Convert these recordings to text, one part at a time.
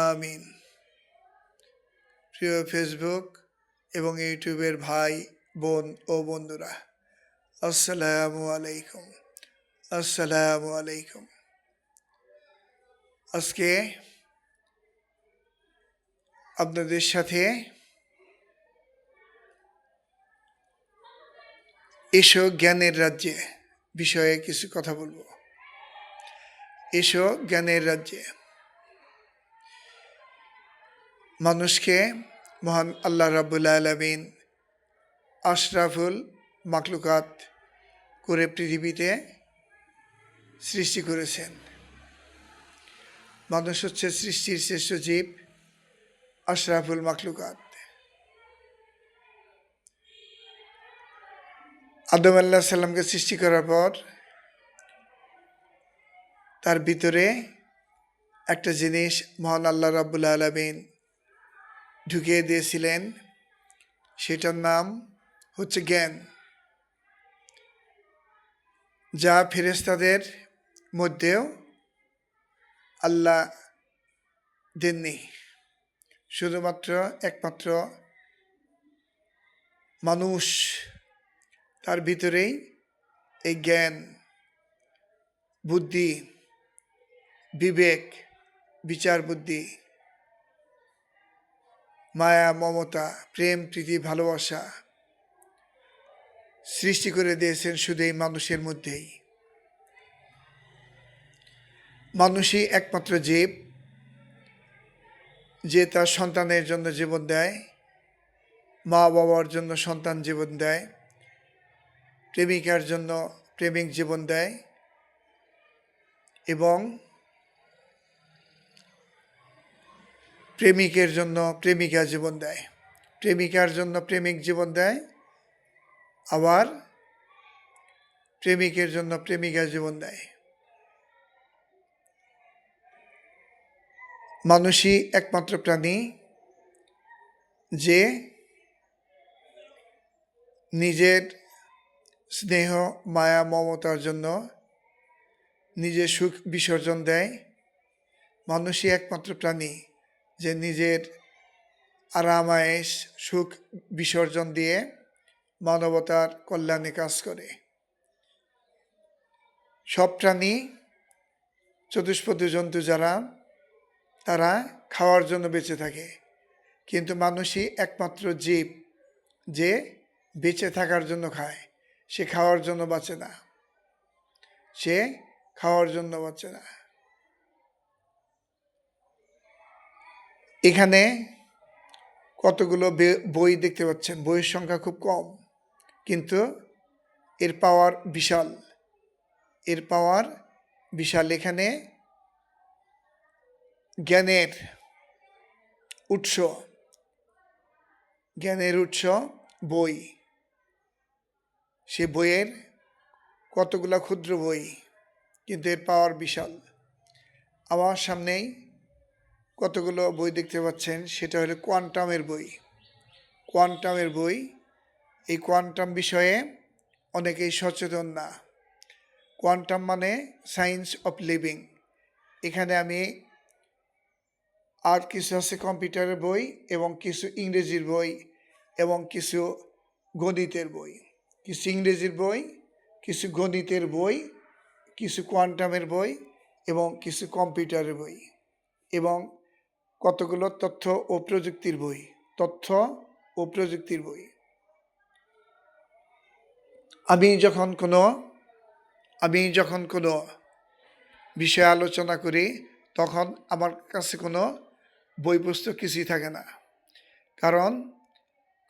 আমিন। প্রিয় ফেসবুক এবং ইউটিউবের ভাই, বোন ও বন্ধুরা, আসসালামু আলাইকুম আসসালামু আলাইকুম। আজকে আপনাদের সাথে এসো জ্ঞানের রাজ্যে বিষয়ে কিছু কথা বলব। এসো জ্ঞানের রাজ্যে। মানুষকে মহান আল্লাহ রাবুল আলমিন আশরাফুল মাকলুকাত করে পৃথিবীতে সৃষ্টি করেছেন। মানুষ হচ্ছে সৃষ্টির শ্রেষ্ঠ জীব, আশরাফুল মাকলুকাত আদম আল্লাহ সাল্লামকে সৃষ্টি করার পর তার ভিতরে একটা জিনিস মহান আল্লাহ রাবুল আলমিন ঢুকিয়ে দিয়েছিলেন, সেটার নাম হচ্ছে জ্ঞান। যা ফেরেস্তাদের মধ্যেও আল্লাহ দেননি, শুধুমাত্র একমাত্র মানুষ। তার ভিতরেই এই জ্ঞান, বুদ্ধি, বিবেক, বিচার বুদ্ধি। মায়া, মমতা, প্রেম, প্রীতি, ভালোবাসা সৃষ্টি করে দিয়েছেন শুধু এই মানুষের মধ্যেই। মানুষই একমাত্র জীব যে তার সন্তানের জন্য জীবন দেয় মা বাবার জন্য সন্তান জীবন দেয়, প্রেমিকার জন্য প্রেমিক জীবন দেয় এবং প্রেমিকের জন্য প্রেমিকা জীবন দেয়। প্রেমিকার জন্য প্রেমিক জীবন দেয়। আবার প্রেমিকের জন্য প্রেমিকা জীবন দেয়। মানুষই একমাত্র প্রাণী যে নিজের স্নেহ, মায়া, মমতার জন্য নিজের সুখ বিসর্জন দেয়। মানুষই একমাত্র প্রাণী। যে নিজের আরামায়েশ, সুখ বিসর্জন দিয়ে মানবতার কল্যাণে কাজ করে। সব প্রাণী, চতুষ্পদ জন্তু যারা, তারা খাওয়ার জন্য বেঁচে থাকে। কিন্তু মানুষই একমাত্র জীব যে বেঁচে থাকার জন্য খায়। সে খাওয়ার জন্য বাঁচে না। সে খাওয়ার জন্য বাঁচে না। এখানে কতগুলো বই দেখতে পাচ্ছেন? বইয়ের সংখ্যা খুব কম, কিন্তু এর পাওয়ার বিশাল। এর পাওয়ার বিশাল। এখানে জ্ঞানের উৎস জ্ঞানের উৎস বই। সে বইয়ের কতগুলো ক্ষুদ্র বই, কিন্তু এর পাওয়ার বিশাল। আমার সামনেই কতগুলো বই দেখতে পাচ্ছেন? সেটা হলো কোয়ান্টামের বই। কোয়ান্টামের বই, এই কোয়ান্টাম বিষয়ে অনেকেই সচেতন না। কোয়ান্টাম মানে সায়েন্স অফ লিভিং। এখানে আমি আর কিছু আছে কম্পিউটারের বই এবং কিছু ইংরেজির বই এবং কিছু গণিতের বই। কিছু ইংরেজির বই, কিছু গণিতের বই, কিছু কোয়ান্টামের বই এবং কিছু কম্পিউটারের বই এবং কতগুলো তথ্য ও প্রযুক্তির বই? তথ্য ও প্রযুক্তির বই। আমি যখন কোনো, আমি যখন কোনো বিষয়ে আলোচনা করি, তখন আমার কাছে কোনো বই পুস্তক কিছুই থাকে না। কারণ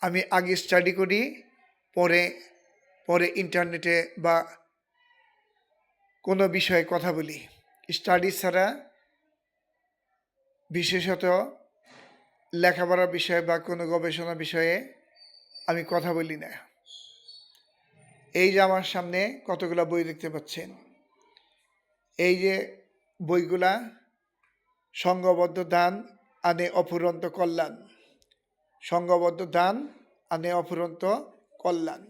আমি আগে স্টাডি করি, পরে পরে ইন্টারনেটে বা কোনো বিষয়ে কথা বলি। স্টাডি ছাড়া বিশেষত লেখাপড়ার বিষয়ে বা কোনো গবেষণা বিষয়ে আমি কথা বলি না। এই যে আমার সামনে কতগুলো বই দেখতে পাচ্ছেন, এই যে বইগুলা সংঘবদ্ধ দান আনে অফুরন্ত কল্যাণ সংঘবদ্ধ দান আনে অফুরন্ত কল্যাণ।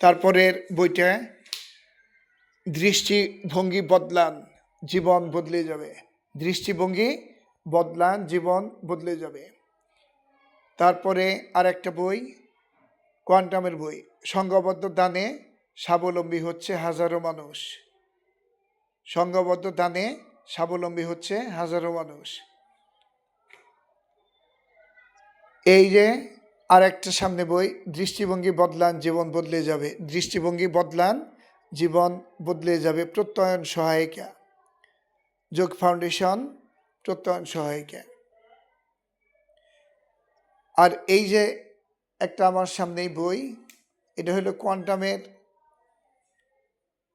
তারপরের বইটা, দৃষ্টিভঙ্গি বদলান, জীবন বদলে যাবে। দৃষ্টিভঙ্গি বদলান, জীবন বদলে যাবে। তারপরে আর একটা বই, কোয়ান্টামের বই সংঘবদ্ধ দানে স্বাবলম্বী হচ্ছে হাজারো মানুষ। সংঘবদ্ধ দানে স্বাবলম্বী হচ্ছে হাজারো মানুষ। এই যে আর একটা সামনে বই, দৃষ্টিভঙ্গি বদলান, জীবন বদলে যাবে। দৃষ্টিভঙ্গি বদলান, জীবন বদলে যাবে প্রত্যয়ন সহায়িকা। যোগ ফাউন্ডেশন প্রত্যয়ন সহায়িকা। আর এই যে একটা আমার সামনেই বই, এটা হলো কোয়ান্টামের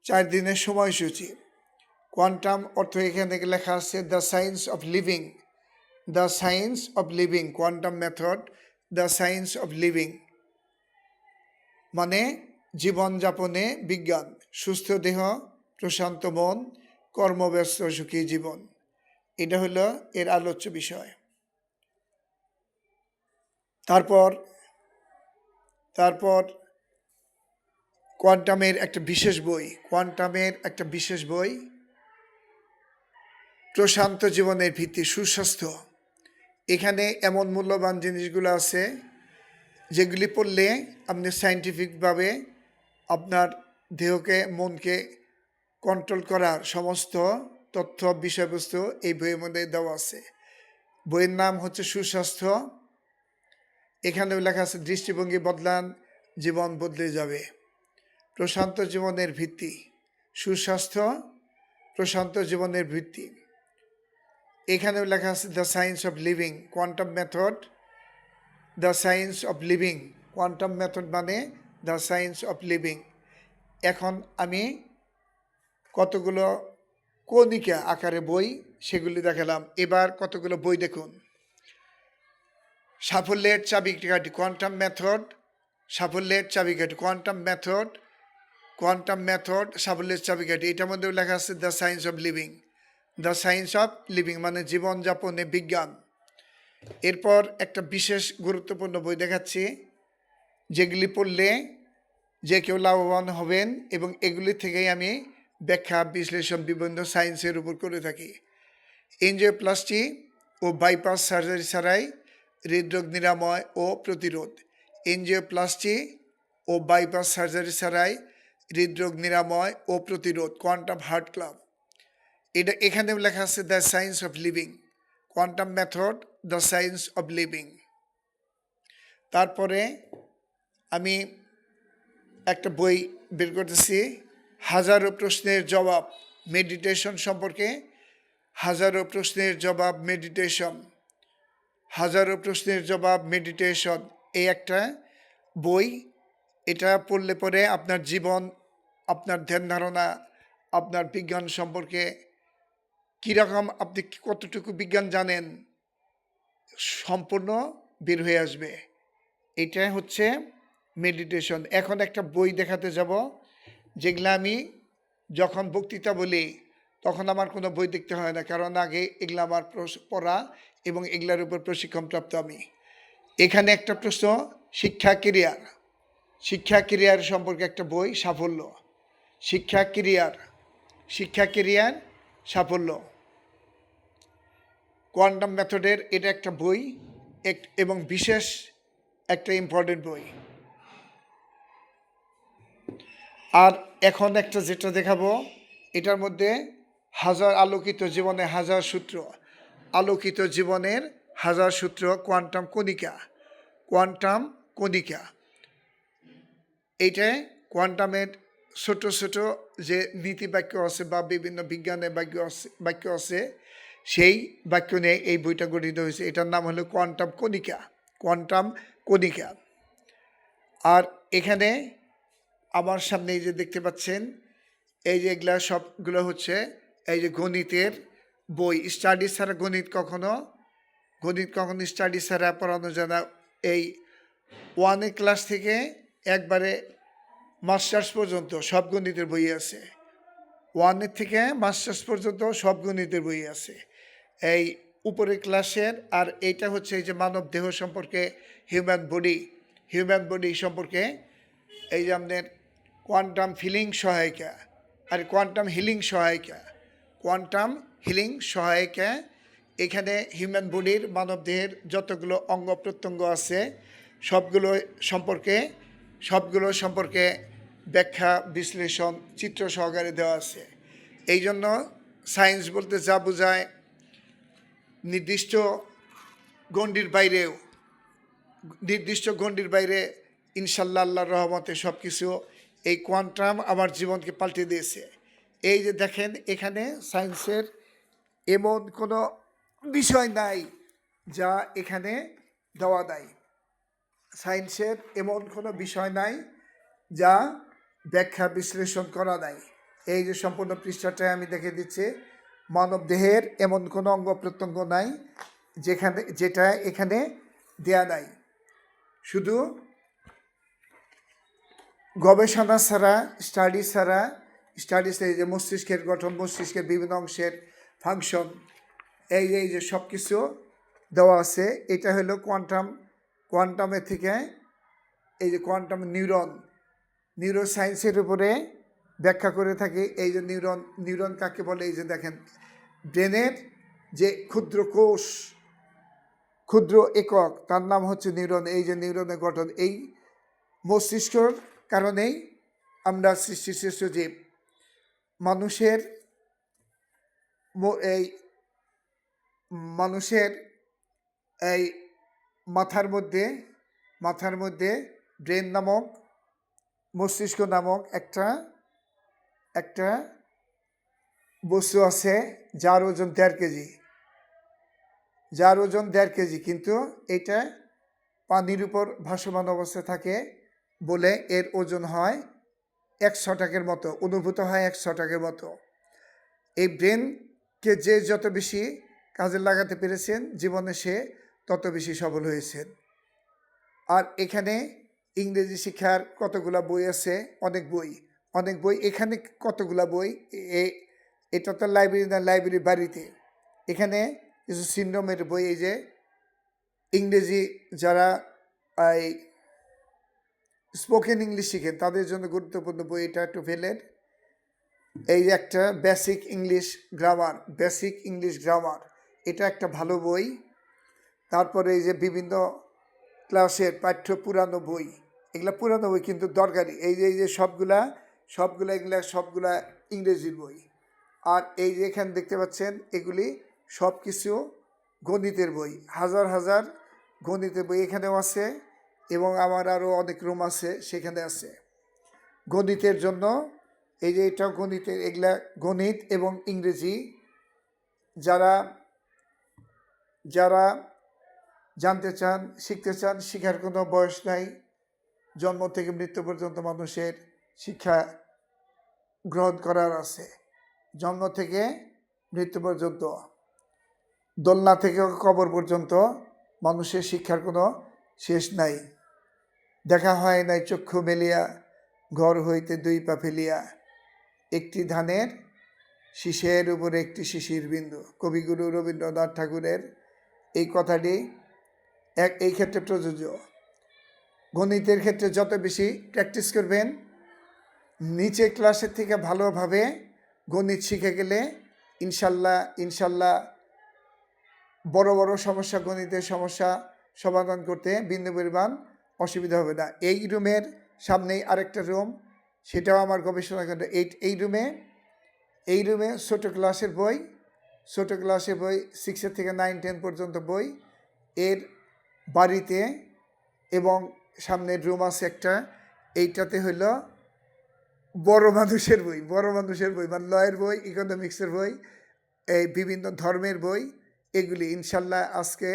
চার দিনের সময়সূচি। কোয়ান্টাম অর্থ এখানে লেখা আছে the science of living the science of living quantum method the science of living মানে জীবনযাপনে বিজ্ঞান, সুস্থ দেহ, প্রশান্ত মন কর্মব্যস্ত, সুখী জীবন। এটা হলো এর আলোচ্য বিষয়। তারপর তারপর কোয়ান্টামের একটা বিশেষ বই, কোয়ান্টামের একটা বিশেষ বই, প্রশান্ত জীবনের ভিত্তি, সুস্বাস্থ্য। এখানে এমন মূল্যবান জিনিসগুলো আছে, যেগুলি পড়লে আপনি সাইন্টিফিকভাবে আপনার দেহকে, মনকে কন্ট্রোল করার সমস্ত তথ্য, বিষয়বস্তু এই বইয়ের মধ্যে দেওয়া আছে। বইয়ের নাম হচ্ছে সুস্বাস্থ্য। এখানেও লেখা আছে, দৃষ্টিভঙ্গি বদলান, জীবন বদলে যাবে। প্রশান্ত জীবনের ভিত্তি। সুস্বাস্থ্য, প্রশান্ত জীবনের ভিত্তি। এখানেও লেখা আছে, the science of living quantum method. The science of living quantum method মানে দ্য সায়েন্স অফ লিভিং এখন আমি কতগুলো কণিকা আকারে বই সেগুলি দেখালাম। এবার কতগুলো বই দেখুন। সাফল্যের চাবিকাঠি কোয়ান্টাম মেথড, সাফল্যের চাবিকাঠি কোয়ান্টাম মেথড কোয়ান্টাম মেথড, সাফল্যের চাবিকাঠি এটার মধ্যেও লেখা আছে the science of living. The science of living মানে জীবনযাপনে বিজ্ঞান। এরপর একটা বিশেষ গুরুত্বপূর্ণ বই দেখাচ্ছি, যেগুলি পড়লে যে কেউ লাভবান হবেন এবং এগুলি থেকেই আমি ব্যাখ্যা, বিশ্লেষণ বিভিন্ন সায়েন্সের উপর করে থাকি। এনজিওপ্লাস্টি ও বাইপাস সার্জারি ছাড়াই হৃদরোগ নিরাময় ও প্রতিরোধ। এনজিওপ্লাস্টি ও বাইপাস সার্জারি ছাড়াই হৃদরোগ নিরাময় ও প্রতিরোধ, কোয়ান্টাম হার্ট ক্লাব। এটা এখানেও লেখা আছে, the science of living quantum method, the science of living তারপরে আমি একটা বই বের করতেছি হাজারো প্রশ্নের জবাব মেডিটেশন সম্পর্কে, হাজারো প্রশ্নের জবাব মেডিটেশন, হাজারো প্রশ্নের জবাব মেডিটেশন। এই একটা বই, এটা পড়লে পরে আপনার জীবন, আপনার ধ্যান ধারণা, আপনার বিজ্ঞান সম্পর্কে কীরকম আপনি কতটুকু বিজ্ঞান জানেন, সম্পূর্ণ বের হয়ে আসবে। এটা হচ্ছে মেডিটেশন। এখন একটা বই দেখাতে যাব। যেগুলো আমি যখন বক্তৃতা বলি, তখন আমার কোনো বই দেখতে হয় না। কারণ আগে এগুলো আমার পড়া এবং এগুলার উপর প্রশিক্ষণপ্রাপ্ত আমি। এখানে একটা প্রশ্ন, শিক্ষা কেরিয়ার। শিক্ষা কেরিয়ার সম্পর্কে একটা বই, সাফল্য। শিক্ষা কেরিয়ার। শিক্ষা কেরিয়ার, সাফল্য। কোয়ান্টাম মেথডের এটা একটা বই এবং বিশেষ একটা ইম্পর্টেন্ট বই। আর এখন একটা যেটা দেখাবো, এটার মধ্যে হাজার আলোকিত জীবনে হাজার সূত্র। আলোকিত জীবনের হাজার সূত্র কোয়ান্টাম কণিকা কোয়ান্টাম কণিকা। এইটায় কোয়ান্টামের ছোট ছোট যে নীতি বাক্য আছে বা বিভিন্ন বিজ্ঞানের বাক্য আছে বাক্য আছে, সেই বাক্য নিয়ে এই বইটা গঠিত হয়েছে। এটার নাম হলো কোয়ান্টাম কণিকা কোয়ান্টাম কণিকা। আর এখানে আমার সামনে এই যে দেখতে পাচ্ছেন, এই যে এগুলা সবগুলো হচ্ছে, এই যে গণিতের বই। স্টাডি ছাড়া গণিত কখনো গণিত কখনো স্টাডি ছাড়া পড়ানো যায় এই ওয়ানের ক্লাস থেকে একবারে মাস্টার্স পর্যন্ত সব গণিতের বই আছে। ওয়ানের থেকে মাস্টার্স পর্যন্ত সব গণিতের বই আছে। এই উপরের ক্লাসের আর এইটা হচ্ছে এই যে মানব দেহ সম্পর্কে হিউম্যান বডি হিউম্যান বডি সম্পর্কে এই যে আমাদের কোয়ান্টাম ফিলিং সহায়িকা। আর কোয়ান্টাম হিলিং সহায়িকা। কোয়ান্টাম হিলিং সহায়িকা, এখানে হিউম্যান বডির মানবদেহের যতগুলো অঙ্গ প্রত্যঙ্গ আছে, সবগুলো সম্পর্কে সবগুলো সম্পর্কে ব্যাখ্যা, বিশ্লেষণ, চিত্র সহকারে দেওয়া আছে। এই জন্য সায়েন্স বলতে যা বোঝায়, নির্দিষ্ট গণ্ডির বাইরেও, নির্দিষ্ট গণ্ডির বাইরে ইনশাল্লাহ আল্লাহর রহমতে সব কিছু এই কোয়ান্টাম আমার জীবনকে পাল্টে দিয়েছে। এই যে দেখেন, এখানে সায়েন্সের এমন কোনো বিষয় নাই যা এখানে দেওয়া নাই। সায়েন্সের এমন কোনো বিষয় নাই যা ব্যাখ্যা বিশ্লেষণ করা নাই। এই যে সম্পূর্ণ পৃষ্ঠাটায় আমি দেখে দিচ্ছি, মানব দেহের এমন কোনো অঙ্গ প্রত্যঙ্গ নাই যেখানে, যেটা এখানে দেয়া নাই। শুধু গবেষণা ছাড়া স্টাডি ছাড়া স্টাডি এই যে মস্তিষ্কের গঠন, মস্তিষ্কের বিভিন্ন অংশের ফাংশন এই এই যে সব কিছু দেওয়া আছে, এটা হলো কোয়ান্টাম কোয়ান্টামের থেকে এই যে কোয়ান্টাম নিউরন নিউরো সায়েন্সের উপরে ব্যাখ্যা করে থাকি এই যে নিউরন নিউরন কাকে বলে? এই যে দেখেন, ব্রেনের যে ক্ষুদ্র কোষ, ক্ষুদ্র একক, তার নাম হচ্ছে নিউরন এই যে নিউরনের গঠন, এই মস্তিষ্কর কারণেই আমরা সৃষ্টি শ্রেষ্ঠ জীব। মানুষের এই মানুষের এই মাথার মধ্যে মাথার মধ্যে ব্রেন নামক, মস্তিষ্ক নামক একটা একটা বস্তু আছে যার ওজন দেড় কেজি। যার ওজন দেড় কেজি, কিন্তু এটা পানির উপর ভাসমান অবস্থায় থাকে। বলে এর ওজন হয় এক ছটাকের মতো, অনুভূত হয় এক ছটাকের মতো। এই ব্রেনকে যে যত বেশি কাজে লাগাতে পেরেছেন, জীবনে সে তত বেশি সফল হয়েছেন। আর এখানে ইংরেজি শিক্ষার কতগুলা বই আছে? অনেক বই। অনেক বই, এখানে কতগুলা বই? এটা তো লাইব্রেরি না লাইব্রেরি বাড়িতে। এখানে কিছু সিন্ড্রোমের বই, এই যে ইংরেজি যারা এই স্পোকেন ইংলিশ শিখেন। তাদের জন্য গুরুত্বপূর্ণ বই এটা একটু ফেলেন। এই একটা basic English grammar basic English grammar এটা একটা ভালো বই। তারপরে এই যে বিভিন্ন ক্লাসের পাঠ্য পুরানো বই, এগুলা পুরানো বই কিন্তু দরকারি। এই যে এই যে সবগুলা সবগুলা এগুলা, সবগুলা ইংরেজির বই। আর এই যে এখানে দেখতে পাচ্ছেন, এগুলি সব কিছু গণিতের বই, হাজার হাজার গণিতের বই এখানেও আছে। এবং আমার আরও অনেক রুম আছে, সেখানে আছে। গণিতের জন্য, এই যে এটাও গণিতের, এগুলা গণিত এবং ইংরেজি, যারা যারা জানতে চান, শিখতে চান, শিখার কোনো বয়স নাই, জন্ম থেকে মৃত্যু পর্যন্ত মানুষের শিক্ষা গ্রহণ করার আছে। জন্ম থেকে মৃত্যু পর্যন্ত, দোলনা থেকে কবর পর্যন্ত মানুষের শিক্ষার কোনো শেষ নাই। দেখা হয় নাই চক্ষু মেলিয়া, ঘর হইতে দুই পা ফেলিয়া। একটি ধানের শীষের উপরে একটি শিশির বিন্দু। কবিগুরু রবীন্দ্রনাথ ঠাকুরের এই কথাটি এক, এই ক্ষেত্রে প্রযোজ্য। গণিতের ক্ষেত্রে যত বেশি প্র্যাকটিস করবেন, নিচে ক্লাসের থেকে ভালোভাবে গণিত শিখে গেলে ইনশাল্লাহ ইনশাল্লাহ বড় বড় সমস্যা, গণিতের সমস্যা সমাধান করতে বিন্দু পরিমাণ অসুবিধা হবে না। এই রুমের সামনেই আরেকটা রুম, সেটাও আমার গবেষণা কেন্দ্র। এই এই রুমে এই রুমে ছোটো ক্লাসের বই, ছোটো ক্লাসের বই সিক্সের থেকে নাইন টেন পর্যন্ত বই। এর বাড়িতে এবং সামনের রুম আছে একটা, এইটাতে হইল বড় মানুষের বই, বড় মানুষের বই মানে লয়ের বই ইকোনমিক্সের বই, এই বিভিন্ন ধর্মের বই, এগুলি। ইনশাল্লাহ আজকে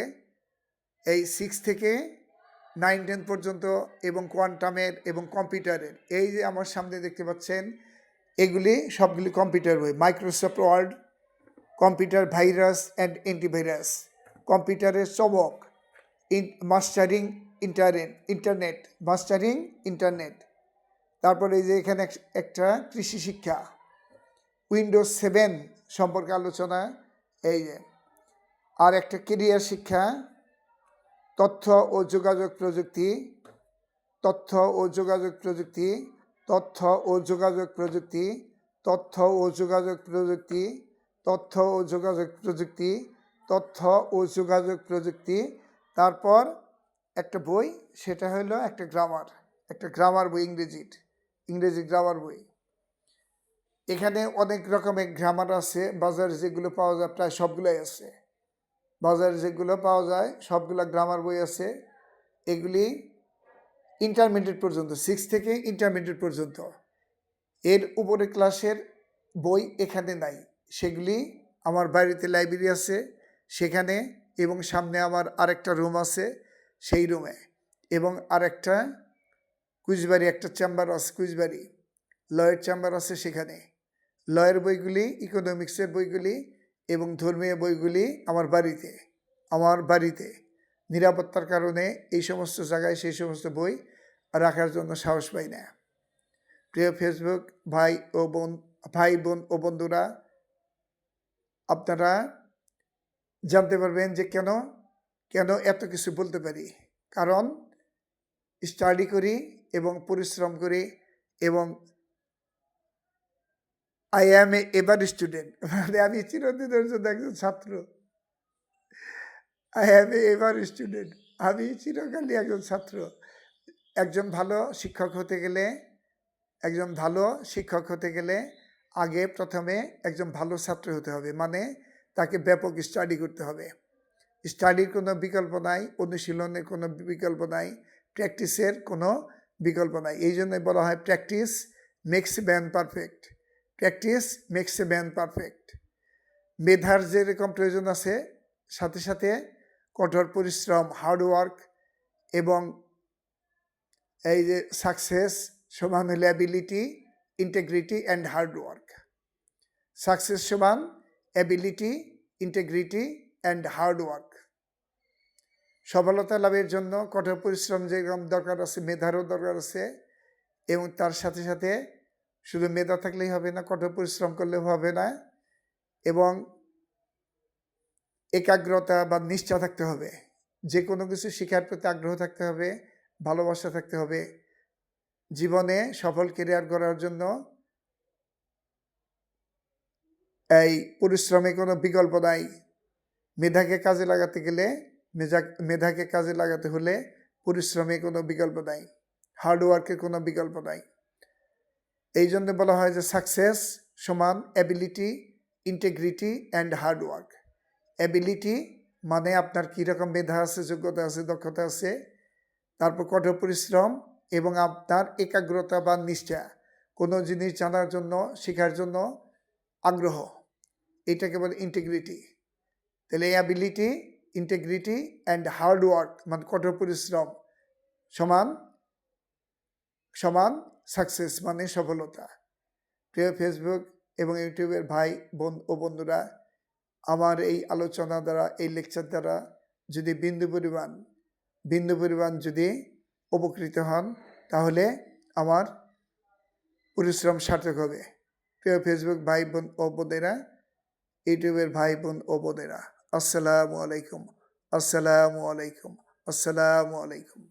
এই সিক্স থেকে নাইন টেন পর্যন্ত এবং কোয়ান্টামের এবং কম্পিউটারের। এই যে আমার সামনে দেখতে পাচ্ছেন, এগুলি সবগুলি কম্পিউটার বই। Microsoft Word computer virus and antivirus কম্পিউটারের চবক in mastering internet internet mastering internet তারপরে এই যে এখানে এক- একটা কৃষি শিক্ষা। উইন্ডোজ সেভেন সম্পর্কে আলোচনা, এই যে। আর একটা কেরিয়ার শিক্ষা তথ্য ও যোগাযোগ প্রযুক্তি, তথ্য ও যোগাযোগ প্রযুক্তি, তথ্য ও যোগাযোগ প্রযুক্তি, তথ্য ও যোগাযোগ প্রযুক্তি, তথ্য ও যোগাযোগ প্রযুক্তি, তথ্য ও যোগাযোগ প্রযুক্তি। তারপর একটা বই, সেটা হলো একটা গ্রামার একটা গ্রামার বই ইংরেজির ইংরেজি গ্রামার বই। এখানে অনেক রকমের গ্রামার আছে, বাজারে যেগুলো পাওয়া যায়, প্রায় সবগুলোই আছে। বাজারে যেগুলো পাওয়া যায়, সবগুলো গ্রামার বই আছে। এগুলি ইন্টারমিডিয়েট পর্যন্ত সিক্স থেকে ইন্টারমিডিয়েট পর্যন্ত। এর উপরে ক্লাসের বই এখানে নাই। সেগুলি আমার বাড়িতে লাইব্রেরি আছে, সেখানে এবং সামনে আমার আরেকটা রুম আছে, সেই রুমে এবং আরেকটা কুচবাড়ি একটা চেম্বার আছে কুচবাড়ি লয়ের চেম্বার আছে সেখানে। লয়ের বইগুলি ইকোনমিক্সের বইগুলি এবং ধর্মীয় বইগুলি আমার বাড়িতে আমার বাড়িতে নিরাপত্তার কারণে এই সমস্ত জায়গায় সেই সমস্ত বই রাখার জন্য সাহস পাই না। প্রিয় ফেসবুক ভাই ও বোন, ভাই বোন ও বন্ধুরা, আপনারা জানতে পারবেন যে কেন কেন এত কিছু বলতে পারি। কারণ স্টাডি করি এবং পরিশ্রম করি এবং I am a ever student মানে আমি চিরদিনের একজন ছাত্র। I am a ever student আমি চিরকালই একজন ছাত্র। একজন ভালো শিক্ষক হতে গেলে, একজন ভালো শিক্ষক হতে গেলে আগে প্রথমে একজন ভালো ছাত্র হতে হবে। মানে তাকে ব্যাপক স্টাডি করতে হবে। স্টাডির কোনো বিকল্প নাই, অনুশীলনের কোনো বিকল্প নাই প্র্যাকটিসের কোনো বিকল্প নাই। এই জন্য বলা হয় practice makes man perfect practice makes a man perfect মেধার যেরকম প্রয়োজন আছে, সাথে সাথে কঠোর পরিশ্রম হার্ডওয়ার্ক এবং এই যে সাকসেস সমান হলে ability integrity and hard work success সমান ability integrity and hard work সফলতা লাভের জন্য কঠোর পরিশ্রম যেরকম দরকার আছে, মেধারও দরকার আছে এবং তার সাথে সাথে শুধু মেধা থাকলেই হবে না, কঠোর পরিশ্রম করলেও হবে না এবং একাগ্রতা বা নিষ্ঠা থাকতে হবে। যে কোনো কিছু শেখার প্রতি আগ্রহ থাকতে হবে, ভালোবাসা থাকতে হবে। জীবনে সফল কেরিয়ার গড়ার জন্য এই পরিশ্রমে কোনো বিকল্প নাই। মেধাকে কাজে লাগাতে গেলে মেধা মেধাকে কাজে লাগাতে হলে পরিশ্রমে কোনো বিকল্প নাই। হার্ডওয়ার্কের কোনো বিকল্প নাই। এই জন্য বলা হয় যে সাকসেস সমান ability integrity and hard work ability মানে আপনার কীরকম মেধা আছে, যোগ্যতা আছে, দক্ষতা আছে, তারপর কঠোর পরিশ্রম এবং আপনার একাগ্রতা বা নিষ্ঠা, কোনো জিনিস জানার জন্য, শেখার জন্য আগ্রহ। এটাকে বলে ইন্টিগ্রিটি তাহলে অ্যাবিলিটি ইন্টিগ্রিটি অ্যান্ড হার্ডওয়ার্ক মানে কঠোর পরিশ্রম সমান সমান সাকসেস মানে সফলতা। প্রিয় ফেসবুক এবং ইউটিউবের ভাই, বোন ও বন্ধুরা, আমার এই আলোচনা দ্বারা, এই লেকচার দ্বারা যদি বিন্দু পরিমাণ বিন্দু পরিমাণ যদি উপকৃত হন, তাহলে আমার পরিশ্রম সার্থক হবে। প্রিয় ফেসবুক ভাই, বোন ও বোনেরা ইউটিউবের ভাই, বোন ও বোনেরা, আসসালামু আলাইকুম আসসালামু আলাইকুম আসসালামু আলাইকুম।